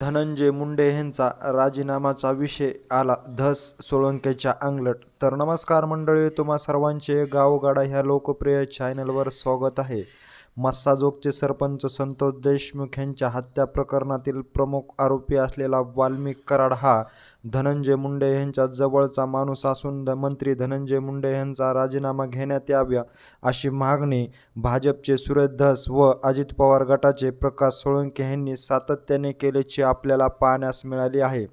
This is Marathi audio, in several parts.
धनंजय मुंडे यांचा राजीनामाचा विषय आला. धस सोळंकेच्या अंगलट. तर नमस्कार मंडळी तुम्हा सर्वांचे गावगाडा ह्या लोकप्रिय चॅनलवर स्वागत आहे. मस्साजोगचे सरपंच संतोष देशमुख यांच्या हत्या प्रकरणातील प्रमुख आरोपी असलेला वाल्मिक कराड हा धनंजय मुंडे यांच्या जवळचा माणूस असून मंत्री धनंजय मुंडे यांचा राजीनामा घेण्यात याव्या अशी मागणी भाजपचे सुरेश धस व अजित पवार गटाचे प्रकाश सोळंके यांनी सातत्याने केल्याची आपल्याला पाहण्यास मिळाली आहे.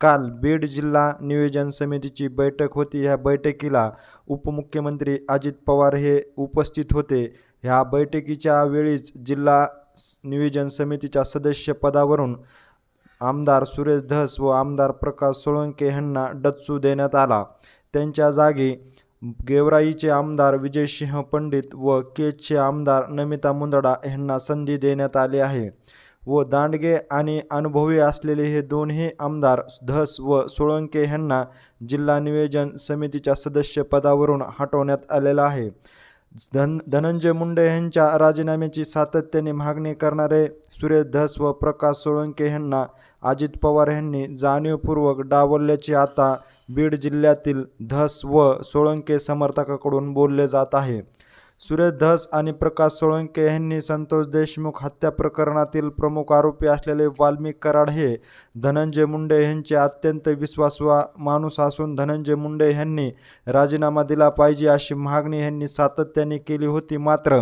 काल बीड जिल्हा नियोजन समितीची बैठक होती. ह्या बैठकीला उपमुख्यमंत्री अजित पवार हे उपस्थित होते. ह्या बैठकीच्या वेळीच जिल्हा नियोजन समितीच्या सदस्यपदावरून आमदार सुरेश धस व आमदार प्रकाश सोळंके यांना डच्चू देण्यात आला. त्यांच्या जागी गेवराईचे आमदार विजयसिंह पंडित व केजचे आमदार नमिता मुंदडा यांना संधी देण्यात आली आहे व दांडगे आणि अनुभवी असलेले हे दोन्ही आमदार धस व सोळंके यांना जिल्हा नियोजन समितीच्या सदस्यपदावरून हटवण्यात आलेलं आहे. धन धनंजय मुंडे यांच्या राजीनाम्याची सातत्याने मागणी करणारे सुरेश धस व प्रकाश सोळंके यांना अजित पवार यांनी जाणीवपूर्वक डावलल्याचे आता बीड जिल्ह्यातील धस व सोळंके समर्थकाकडून बोलले जात आहे. सुरेश धस आणि प्रकाश सोळंके यांनी संतोष देशमुख हत्या प्रकरणातील प्रमुख आरोपी असलेले वाल्मिक कराड हे धनंजय मुंडे यांचे अत्यंत विश्वासवा माणूस असून धनंजय मुंडे यांनी राजीनामा दिला पाहिजे अशी मागणी यांनी सातत्याने केली होती. मात्र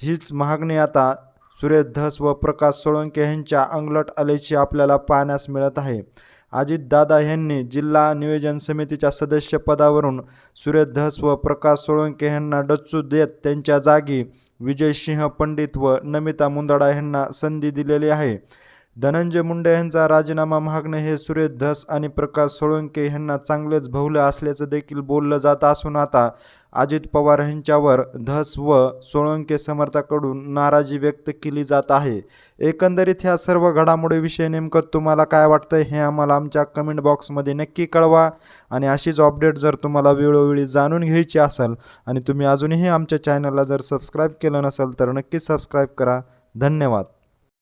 हीच मागणी आता सुरेश धस व प्रकाश सोळंके यांच्या अंगलट आल्याची आपल्याला पाहण्यास मिळत आहे. अजितदादा यांनी जिल्हा नियोजन समितीच्या सदस्यपदावरून सुरेश धस व प्रकाश सोळंके यांना डच्चू देत त्यांच्या जागी विजयसिंह पंडित व नमिता मुंदडा यांना संधी दिलेली आहे. धनंजय मुंडे यांचा राजीनामा मागणे हे सुरेश धस आणि प्रकाश सोळंके यांना चांगलेच भवलं असल्याचं देखील बोललं जात असून आता अजित पवार यांच्यावर धस व सोळंके समर्थाकडून नाराजी व्यक्त केली जात आहे. एकंदरीत ह्या सर्व घडामोडीविषयी नेमकं तुम्हाला काय वाटतं हे आम्हाला आमच्या कमेंट बॉक्समध्ये नक्की कळवा. आणि अशीच अपडेट जर तुम्हाला वेळोवेळी जाणून घ्यायची असेल आणि तुम्ही अजूनही आमच्या चॅनलला जर सबस्क्राईब केलं नसेल तर नक्की सबस्क्राईब करा. धन्यवाद.